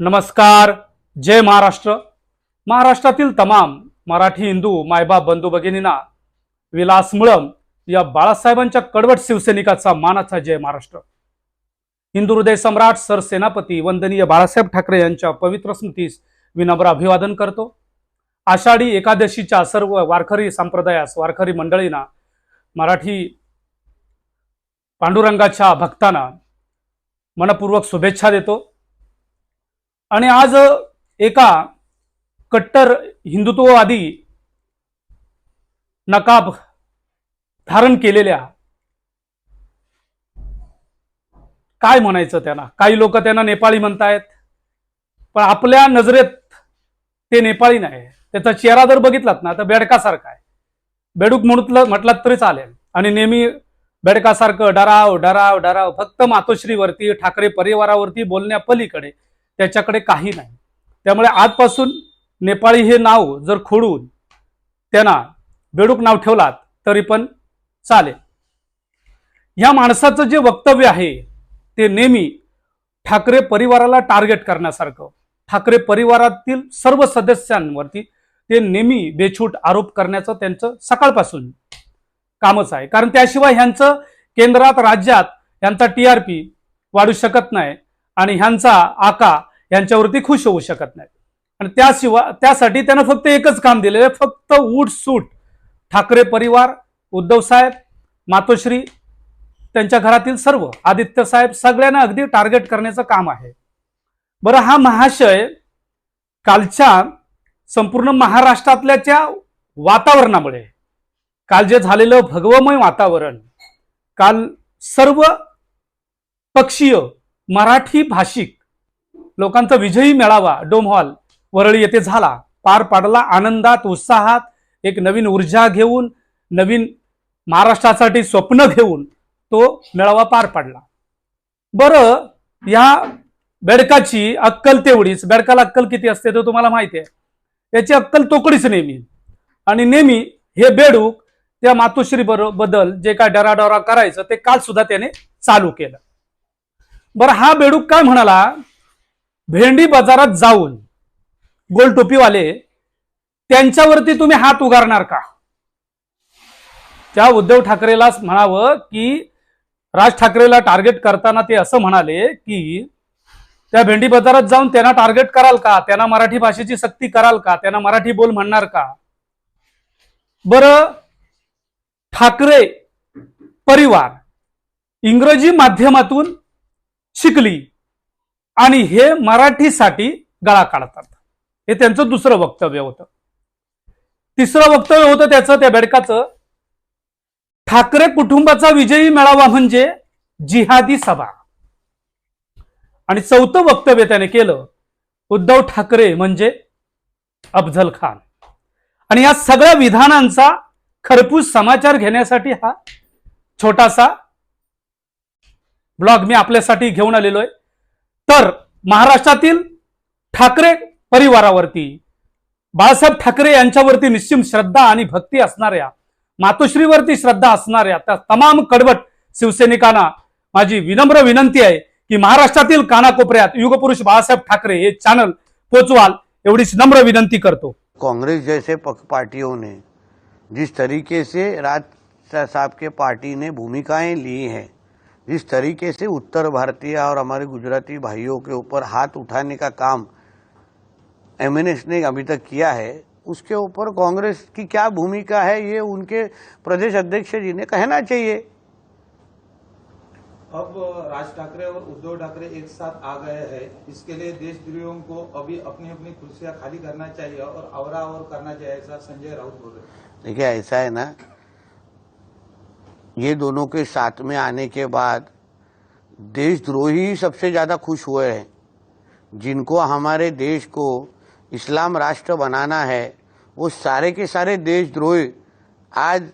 नमस्कार. जय महाराष्ट्र. महाराष्ट्रातील तमाम मराठी हिंदू मायबाप बंधू भगिनींना विलास मुळम या बाळासाहेबांच्या कडवट शिवसैनिकाचा मानाचा जय महाराष्ट्र. हिंदू हृदय सम्राट सरसेनापती वंदनीय बाळासाहेब ठाकरे यांच्या पवित्र स्मृतीस विनम्र अभिवादन करतो. आषाढी एकादशीच्या सर्व वारकरी संप्रदायास वारकरी मंडळींना मराठी पांडुरंगाच्या भक्तांना मनपूर्वक शुभेच्छा देतो. आणि आज एका कट्टर हिंदुत्ववादी नकाब धारण केलेल्या काय म्हणायचं त्यांना? काही लोक त्यांना नेपाळी म्हणतायत पण आपल्या नजरेत ते नेपाळी नाही. त्याचा चेहरा जर बघितलात ना तर बेडकासारखा आहे. बेडूक म्हटलं म्हटलात तरी चालेल. आणि नेहमी बेडकासारखं डराव डराव डराव फक्त मातोश्रीवरती ठाकरे परिवारावरती बोलण्यापलीकडे त्याच्याकडे काही नाही. त्यामुळे आजपासून नेपाळी हे नाव जर खोडून त्यांना बेडूक नाव ठेवलात तरी पण चालेल. या माणसाचं जे वक्तव्य आहे ते नेहमी ठाकरे परिवाराला टार्गेट करण्यासारखं ठाकरे परिवारातील सर्व सदस्यांवरती ते नेहमी बेछूट आरोप करण्याचं त्यांचं सकाळपासून कामच आहे. कारण त्याशिवाय ह्यांचं केंद्रात राज्यात यांचा टी आर पी वाढू शकत नाही आणि ह्यांचा आका यांच्यावरती खुश होऊ शकत नाही आणि त्याशिवाय त्यासाठी त्यानं फक्त एकच काम दिलेलं आहे फक्त उठ सूट. ठाकरे परिवार उद्धव साहेब मातोश्री त्यांच्या घरातील सर्व आदित्य साहेब सगळ्यांना अगदी टार्गेट करण्याचं काम आहे. बरं हा महाशय कालच्या संपूर्ण महाराष्ट्रातल्याच्या वातावरणामुळे काल जे झालेलं भगवमय वातावरण काल सर्व पक्षीय मराठी भाषिक लोकांचा विजयी मेळावा डोम हॉल वरळी येथे झाला. पार पाडला आनंदात उत्साहात एक नवीन ऊर्जा घेऊन नवीन महाराष्ट्रासाठी स्वप्न घेऊन तो मेळावा पार पाडला. बरं या बेडकाची अक्कल तेवढीच. बेडकाला अक्कल किती असते तो तुम्हाला माहिती आहे. याची अक्कल तोकडीच नेहमी. आणि नेहमी हे बेडूक त्या मातोश्री बदल जे काय डराडरा करायचं ते काल सुद्धा त्याने चालू केलं. बरं हा बेडूक काय म्हणाला? भेंडी बाजारात जाऊन गोल टोपीवाले त्यांच्यावरती तुम्ही हात उगारणार का? त्या उद्धव ठाकरेलाच म्हणावं की राज ठाकरेला टार्गेट करताना ते असं म्हणाले की त्या भेंडी बाजारात जाऊन त्यांना टार्गेट कराल का? त्यांना मराठी भाषेची सक्ती कराल का? त्यांना मराठी बोल म्हणणार का? बरं ठाकरे परिवार इंग्रजी माध्यमातून शिकली. आणि हे मराठीसाठी गळा काढतात. हे त्यांचं दुसरं वक्तव्य होतं. तिसरं वक्तव्य होतं त्याचं त्या बेडकाचं. ठाकरे कुटुंबाचा विजयी मेळावा म्हणजे जिहादी सभा. आणि चौथं वक्तव्य त्याने केलं उद्धव ठाकरे म्हणजे अफजल खान. आणि या सगळ्या विधानांचा खरपूस समाचार घेण्यासाठी हा छोटासा ब्लॉग मी आपल्यासाठी घेऊन आलेलो आहे तर महाराष्ट्रातील ठाकरे परिवारावरती बाळासाहेब ठाकरे यांच्यावरती निश्चिम श्रद्धा आणि भक्ती असणाऱ्या मातोश्रीवरती श्रद्धा असणाऱ्या त्या तमाम कडवट शिवसैनिकांना माझी विनम्र विनंती आहे की महाराष्ट्रातील कानाकोपऱ्यात युगपुरुष बाळासाहेब ठाकरे हे चॅनल पोचवाल एवढीच नम्र विनंती करतो. कांग्रेस जैसे पक्ष पार्टियों ने जिस तरीके से राज साहब के पार्टी ने भूमिकाएं ली हैं जिस तरीके से उत्तर भारतीय और हमारे गुजराती भाइयों के ऊपर हाथ उठाने का काम एमएनएस ने अभी तक किया है उसके ऊपर कांग्रेस की क्या भूमिका है ये उनके प्रदेश अध्यक्ष जी ने कहना चाहिए। अब राज ठाकरे और उद्धव ठाकरे एक साथ आ गए हैं इसके लिए देशद्रोहियों को अभी अपनी अपनी कुर्सियाँ खाली करना चाहिए और अवरा और करना चाहिए ऐसा संजय राउत बोल रहे हैं। देखिए ऐसा है ना ये दोनों के साथ में आने के बाद देशद्रोही सबसे ज़्यादा खुश हुए हैं। जिनको हमारे देश को इस्लाम राष्ट्र बनाना है, वो सारे के सारे देशद्रोही आज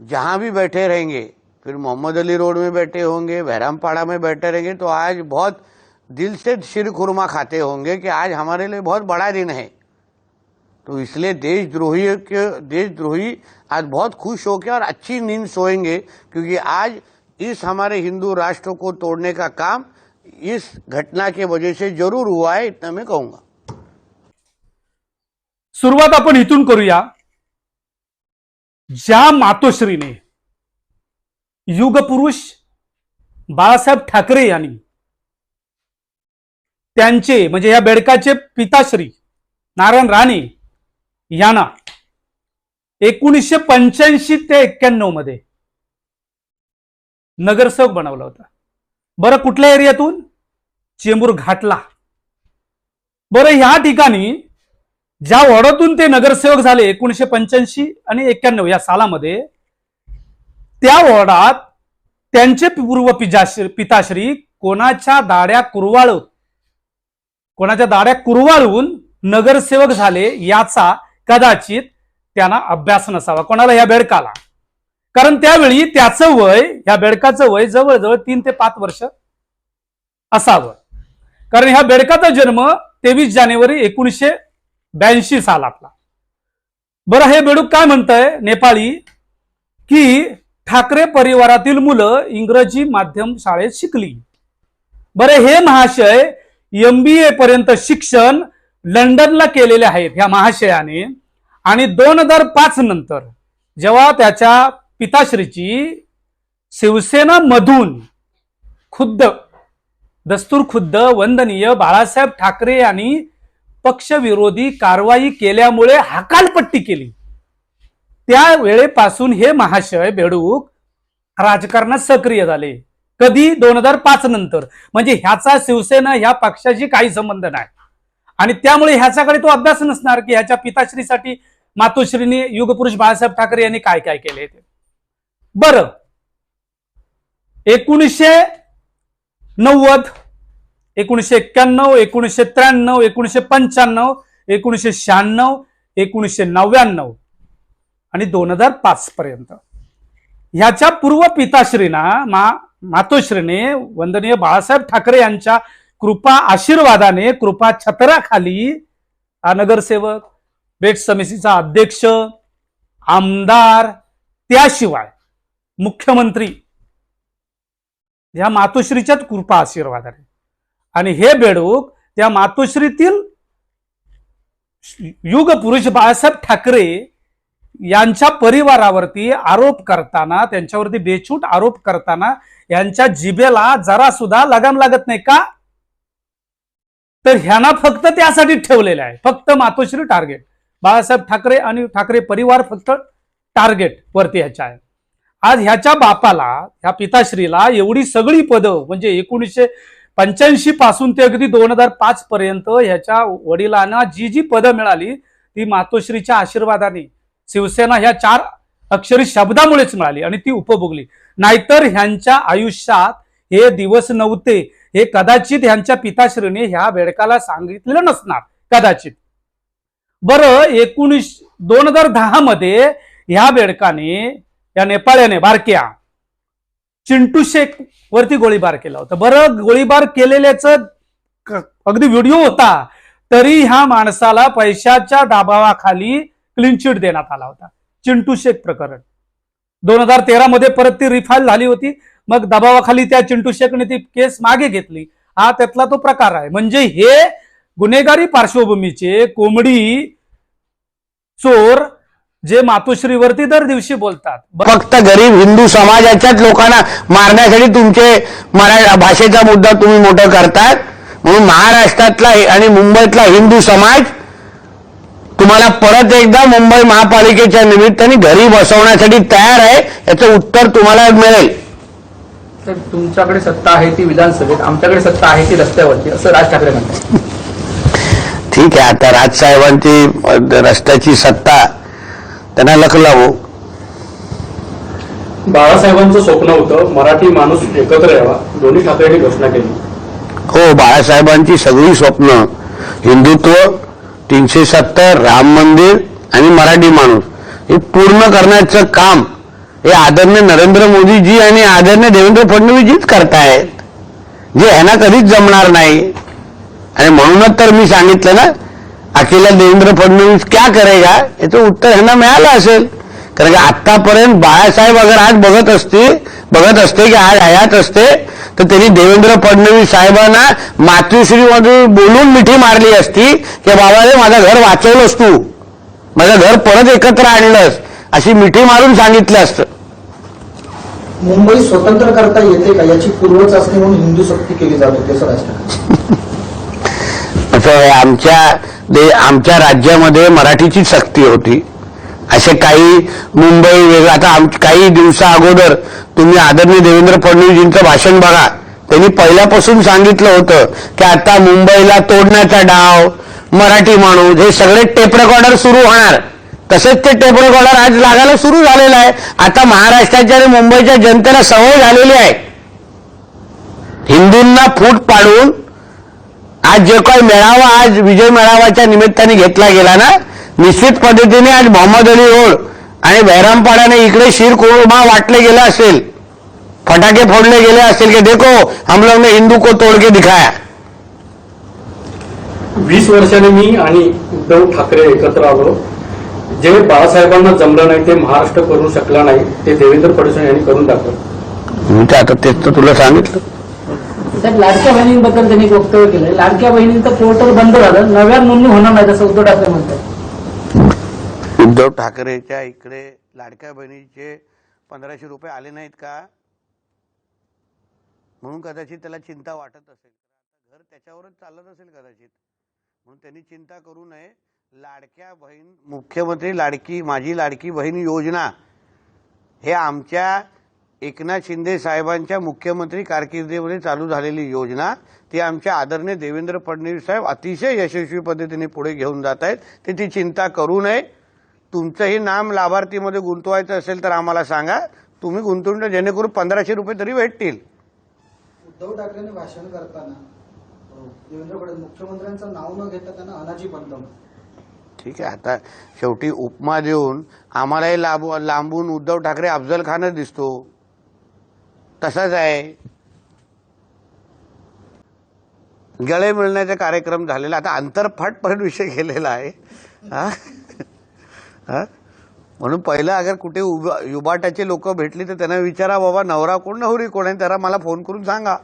जहाँ भी बैठे रहेंगे, फिर मोहम्मद अली रोड में बैठे होंगे, बहरामपाड़ा में बैठे रहेंगे तो आज बहुत दिल से शिर खुरमा खाते होंगे कि आज हमारे लिए बहुत बड़ा दिन है। तो इसलिए देशद्रोही के देशद्रोही आज बहुत खुश होकर और अच्छी नींद सोएंगे क्योंकि आज इस हमारे हिंदू राष्ट्र को तोड़ने का काम इस घटना के वजह से जरूर हुआ है इतना मैं कहूंगा। सुरुवात आपण इथून करूया। ज्या मातोश्रीने युगपुरुष बाळासाहेब ठाकरे यांनी त्यांचे म्हणजे या बेडकाचे पिताश्री नारायण राणे यांना एकोणीसशे पंच्याऐंशी ते एक्क्याण्णवमध्ये नगरसेवक बनवला होता. बरं कुठल्या एरियातून? चेंबूर घाटला. बरं ह्या ठिकाणी ज्या वॉर्डातून ते नगरसेवक झाले एकोणीशे पंच्याऐंशी आणि एक्क्याण्णव या सालामध्ये त्या वॉर्डात त्यांचे पूर्व पिजाश्री पिताश्री कोणाच्या दाड्या कुरवाळून कोणाच्या दाड्या कुरवाळून नगरसेवक झाले याचा कदाचित त्यांना अभ्यास नसावा. कोणाला या बेडकाला? कारण त्यावेळी त्याचं वय ह्या बेडकाचं वय जवळजवळ तीन ते पाच वर्ष असावं. कारण ह्या बेडकाचा जन्म तेवीस जानेवारी एकोणीसशे ब्याऐंशी सालातला. बरं हे बेडूक काय म्हणतंय नेपाळी? की ठाकरे परिवारातील मुलं इंग्रजी माध्यम शाळेत शिकली. बरं हे महाशय एम बी ए पर्यंत शिक्षण लंडनला केलेले आहेत ह्या महाशयाने. आणि दोन हजार पाच नंतर जेव्हा त्याच्या पिताश्रीची शिवसेना मधून खुद्द दस्तूर खुद्द वंदनीय बाळासाहेब ठाकरे यांनी पक्षविरोधी कारवाई केल्यामुळे हकालपट्टी केली. त्या वेळेपासून हे महाशय बेडूक राजकारणात सक्रिय झाले. कधी? दोन हजार पाच नंतर. म्हणजे ह्याचा शिवसेना ह्या पक्षाशी काही संबंध नाही. आणि त्यामुळे ह्याच्याकडे तो अभ्यास नसणार की ह्याच्या पिताश्रीसाठी मातोश्रीने युगपुरुष बाळासाहेब ठाकरे यांनी काय काय केले ते. बरं. एकोणीसशे नव्वद एकोणीसशे एक्क्याण्णव एकोणीसशे त्र्याण्णव एकोणीसशे पंच्याण्णव एकोणीसशे शहाण्णव एकोणीसशे नव्याण्णव आणि दोन हजार पाच पर्यंत. ह्याच्या पूर्व पिताश्रीना मा मातोश्रीने वंदनीय बाळासाहेब ठाकरे यांच्या कृपा आशीर्वादाने कृपा छत्राखाली नगरसेवक बेट समितीचा अध्यक्ष आमदार त्याशिवाय मुख्यमंत्री ह्या मातोश्रीच्याच कृपा आशीर्वादाने. आणि हे बेडूक त्या मातोश्रीतील युग पुरुष बाळासाहेब ठाकरे यांच्या परिवारावरती आरोप करताना त्यांच्यावरती बेछूट आरोप करताना यांच्या जिबेला जरा सुद्धा लगाम लागत नाही का? तर ह्यांना फक्त त्यासाठी ठेवलेलं आहे. फक्त मातोश्री टार्गेट. बाळासाहेब ठाकरे आणि ठाकरे परिवार फक्त टार्गेट वरती ह्याच्या आहे आज ह्याच्या बापाला ह्या पिताश्रीला एवढी सगळी पदं म्हणजे एकोणीसशे पंच्याऐंशी पासून ते अगदी दोन हजार पाच पर्यंत ह्याच्या वडिलांना जी जी पदं मिळाली ती मातोश्रीच्या आशीर्वादाने शिवसेना ह्या चार अक्षरी शब्दामुळेच मिळाली आणि ती उपभोगली. नाहीतर ह्यांच्या आयुष्यात हे दिवस नव्हते. हे कदाचित ह्यांच्या पिताश्रीने ह्या बेडकाला सांगितलेलं नसणार. कदाचित. बरं एकोणीस दोन हजार दहा मध्ये ह्या बेडकाने या नेपाळ्याने बारक्या चिंटू शेख वरती गोळीबार केला होता. बरं गोळीबार केलेल्याच अगदी व्हिडिओ होता तरी ह्या माणसाला पैशाच्या दाबावाखाली क्लीन चिट देण्यात आला होता. चिंटू शेख प्रकरण. दोन हजार तेरा मध्ये परत ती रिफाईल झाली होती. मग दबावाखाली त्या चिंटू शेखने ती केस मागे घेतली. हा त्यातला तो प्रकार आहे. म्हणजे हे गुन्हेगारी पार्श्वभूमीचे कोंबडी चोर जे मातोश्रीवरती दर दिवशी बोलतात. फक्त गरीब हिंदू समाजाच्याच लोकांना मारण्यासाठी तुमचे मरा भाषेचा मुद्दा तुम्ही मोठं करतात म्हणून महाराष्ट्रातला आणि मुंबईतला हिंदू समाज तुम्हाला परत एकदा मुंबई महापालिकेच्या निमित्ताने घरी बसवण्यासाठी तयार आहे याचं उत्तर तुम्हाला मिळेल. तर तुमच्याकडे सत्ता आहे ती विधानसभेत आमच्याकडे सत्ता आहे ती रस्त्यावरती असं राज ठाकरे म्हणतात. ठीक आहे आता राजसाहेबांची अ, रस्त्याची सत्ता त्यांना लखलावू बाळासाहेबांचं स्वप्न होतं मराठी माणूस एकत्र यावा दोन्ही ठाकरेंनी घोषणा केली. हो बाळासाहेबांची सगळी स्वप्न हिंदुत्व तीनशे सत्तर राम मंदिर आणि मराठी माणूस हे पूर्ण करण्याचं काम हे आदरणीय नरेंद्र मोदीजी आणि आदरणीय देवेंद्र फडणवीसजीच करतायत. जे ह्यांना कधीच जमणार नाही. आणि म्हणूनच तर मी सांगितलं ना अकेला देवेंद्र फडणवीस क्या करेगा? याचं उत्तर ह्यांना मिळालं असेल. कारण की आतापर्यंत बाळासाहेब अगर आज बघत असते बघत असते की आज हयात असते तर त्यांनी देवेंद्र फडणवीस साहेबांना मातृश्रीमध्ये बोलून मिठी मारली असती की बाबा रे माझं घर वाचवलंस तू. माझं घर परत एकत्र आणलंस. अशी मिठी मारून सांगितलं असतं. मुंबई स्वतंत्र करता येते का? याची पूर्वचाचणी म्हणून हिंदू सक्ती केली जात होती असं आमच्या दे आमच्या राज्यामध्ये मराठीची सक्ती होती. असे काही मुंबई वेगळं आता आम काही दिवसा अगोदर तुम्ही आदरणीय देवेंद्र फडणवीसजींचं भाषण बघा. त्यांनी पहिल्यापासून सांगितलं होतं की आता मुंबईला तोडण्याचा डाव मराठी माणूस हे सगळे टेप रेकॉर्डर सुरू होणार. तसेच ते टेबल रेकॉर्डर आज लागायला सुरू झालेलं आहे. आता महाराष्ट्राच्या आणि मुंबईच्या जनतेला सवय झालेली आहे. हिंदूंना फूट पाडून आज जे काही मेळावा आज विजय मेळाव्याच्या निमित्ताने घेतला गेला ना निश्चित पद्धतीने आज मोहम्मद अली रोड आणि बहरामपाड्याने इकडे शिर कोरमा वाटले गेले असेल फटाके फोडले गेले असेल की देखो हम लोग ने हिंदू को तोड़ के दिखाया. वीस वर्षाने मी आणि उद्धव ठाकरे एकत्र आलो. जे बाळासाहेबांना जमलं नाही ते महाराष्ट्र करू शकला नाही ते देवेंद्र फडणवीस यांनी करून दाखवलं. मी तर आता तेच तर तुला सांगितलं. लाडक्या बहिणींबद्दल त्यांनी वक्तव्य केलंय. लाडक्या बहिणींचं पोर्टल बंद झालं. नव्या नोंदणी होणार नाही असं उद्धव ठाकरे म्हणतात. उद्धव ठाकरेच्या इकडे लाडक्या बहिणीचे पंधराशे रुपये आले नाहीत का? म्हणून कदाचित त्याला चिंता वाटत असेल. घर त्याच्यावरच चालत असेल कदाचित. म्हणून त्यांनी चिंता करू नये. लाडक्या बहीण मुख्यमंत्री लाडकी माझी लाडकी बहीण योजना हे आमच्या एकनाथ शिंदे साहेबांच्या मुख्यमंत्री कारकिर्दीमध्ये चालू झालेली योजना. ती आमच्या आदरणीय देवेंद्र फडणवीस साहेब अतिशय यशस्वी पद्धतीने पुढे घेऊन जात आहेत. ते ती चिंता करू नये. तुमचंही नाम लाभार्थीमध्ये गुंतवायचं असेल तर आम्हाला सांगा. तुम्ही गुंतवून द्या, जेणेकरून पंधराशे रुपये तरी भेटतील. उद्धव ठाकरेंनी भाषण करताना देवेंद्र फडणवीस मुख्यमंत्र्यांचं नाव न घेता त्यांना अनाजी बनलं ठीक आहे. आता शेवटी उपमा देऊन आम्हालाही लाभ लांबून उद्धव ठाकरे अफजल खानच दिसतो. तसाच आहे. गळे मिळण्याचा कार्यक्रम झालेला आता अंतरफाट पर्यंत विषय गेलेला आहे. हा? म्हणून पहिलं अगर कुठे उभा युबाटाचे लोक भेटली तर त्यांना विचारा बाबा नवरा कोण नवरी कोण आहे त्याला मला फोन करून सांगा.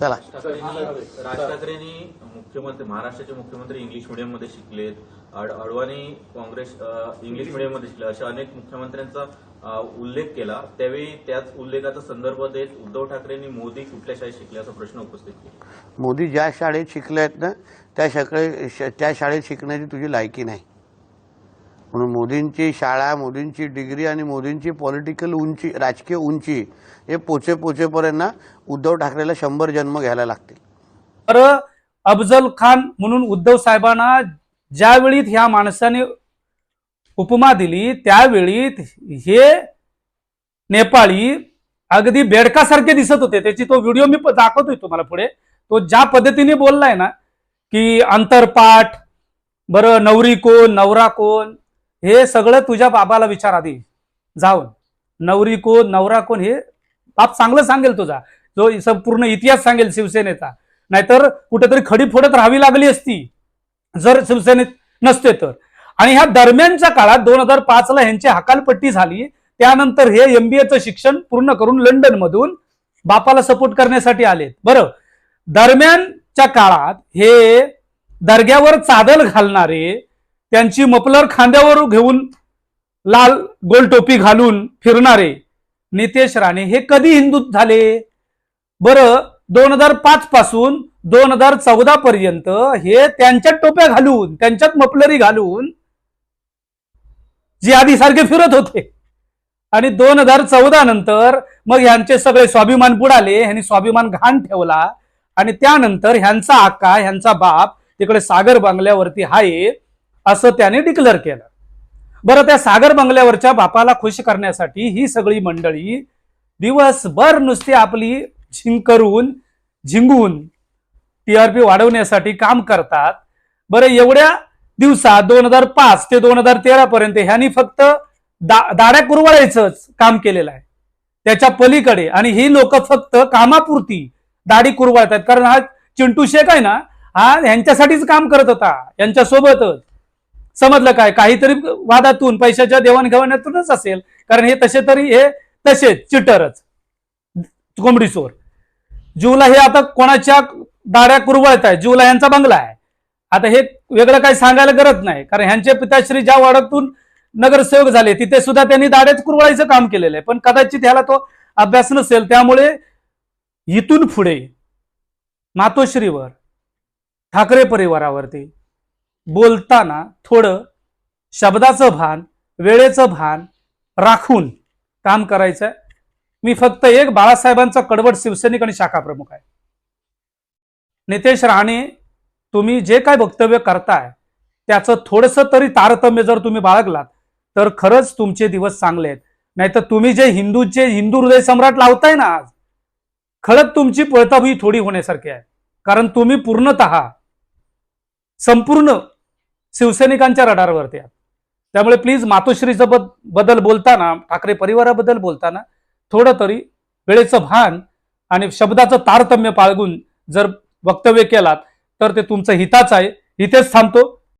चला. राज ठाकरेंनी मुख्यमंत्री महाराष्ट्राचे मुख्यमंत्री इंग्लिश मीडियममध्ये शिकलेत. अड- अडवाणी काँग्रेस इंग्लिश मीडियममध्ये शिकले. अशा अनेक मुख्यमंत्र्यांचा उल्लेख केला. त्यावेळी त्याच उल्लेखाचा संदर्भ देत उद्धव ठाकरेंनी मोदी कुठल्या शाळेत शिकले असा प्रश्न उपस्थित केला. मोदी ज्या शाळेत शिकले आहेत ना त्या शाळे त्या शाळेत शिकण्याची तुझी लायकी नाही. म्हणून मोदींची शाळा मोदींची डिग्री आणि मोदींची पॉलिटिकल उंची राजकीय उंची हे पोचे पोचेपर्यंत उद्धव ठाकरेला शंभर जन्म घ्यायला लागतील. तर अफजल खान म्हणून उद्धव साहेबांना ज्यावेळी ह्या माणसाने उपमा दिली त्यावेळी हे नेपाळी अगदी बेडकासारखे दिसत होते. त्याची तो व्हिडिओ मी दाखवतोय तुम्हाला पुढे. तो ज्या पद्धतीने बोललाय ना की अंतरपाठ बरं नवरी कोण नवरा कोण हे सगळं तुझ्या बाबाला विचार आधी. जाऊन. नवरी कोण नवरा कोण हे बाप चांगलं सांगेल तुझा. जो संपूर्ण इतिहास सांगेल शिवसेनेचा. नाहीतर कुठेतरी खडी फोडत राहावी लागली असती. जर शिवसेनेत नसते तर. आणि ह्या दरम्यानच्या काळात दोन हजार पाच ला ह्यांची हकालपट्टी झाली. त्यानंतर हे एमबीएचं शिक्षण पूर्ण करून लंडन मधून बापाला सपोर्ट करण्यासाठी आले बरं. दरम्यानच्या काळात हे दर्ग्यावर चादल घालणारे त्यांची मफलर खांद्यावर घेऊन लाल गोल टोपी घालून फिरणारे नितेश राणे हे कधी हिंदू झाले? बरं दोन हजार पाच पासून दोन हजार चौदा पर्यंत हे त्यांच्यात टोप्या घालून त्यांच्यात मफलरी घालून जिहादी सारखे फिरत होते. आणि दोन हजार चौदा नंतर मग ह्यांचे सगळे स्वाभिमान बुडाले ह्यांनी स्वाभिमान घाण ठेवला. आणि त्यानंतर ह्यांचा आका ह्यांचा बाप तिकडे सागर बांगल्यावरती आहे असं त्याने डिक्लेअर केलं. बरं त्या सागर बंगल्यावरच्या बापाला खुश करण्यासाठी ही सगळी मंडळी दिवसभर नुसती आपली झिंग करून झिंगून टीआरपी वाढवण्यासाठी काम करतात. बरं एवढ्या दिवसात दोन हजार पाच ते दोन हजार तेरा पर्यंत ह्यांनी फक्त दा- दाड्या कुरवाळायचंच काम केलेलं आहे. त्याच्या पलीकडे आणि ही लोक फक्त कामापुरती दाढी कुरवाळतात कारण हा चिंटू शेख आहे ना हा ह्यांच्यासाठीच काम करत होता यांच्यासोबतच. समजलं काय? काहीतरी वादातून पैशाच्या देवाणघेवाणातूनच असेल. कारण हे तसे तरी हे तसेच चिटरच. कोंबडी चोर. जीवला हे आता कोणाच्या दाड्या कुरवळत आहे जीवला यांचा बंगला आहे. आता हे वेगळं काही सांगायला गरज नाही. कारण ह्यांचे पिताश्री ज्या वाड्यातून नगरसेवक झाले तिथे सुद्धा त्यांनी दाड्याच कुरवळायचं काम केलेलं आहे. पण कदाचित ह्याला तो अभ्यास नसेल. त्यामुळे इथून पुढे मातोश्रीवर ठाकरे परिवारावरती बोलताना थोडं शब्दाचं भान वेळेचं भान राखून काम करायचं मी फक्त एक बाळासाहेबांचा कडवट शिवसैनिक आणि शाखा प्रमुख आहे. नितेश राणे तुम्ही जे काय वक्तव्य करताय त्याचं थोडंसं तरी तारतम्य जर तुम्ही बाळगलात तर खरंच तुमचे दिवस चांगले आहेत. नाहीतर तुम्ही जे हिंदूचे हिंदू हृदय सम्राट लावताय ना आज खरंच तुमची पळताभुई थोडी होण्यासारखी आहे. कारण तुम्ही पूर्णत संपूर्ण शिवसैनिकांच्या रडारवरती आहात त्यामुळे प्लीज मातोश्रीचं बद- बदल बोलताना ठाकरे परिवाराबद्दल बोलताना थोडं तरी वेळेचं भान आणि शब्दाचं तारतम्य पाळगून जर वक्तव्य केलात तर ते तुमचं हिताच आहे. इथेच थांबतो.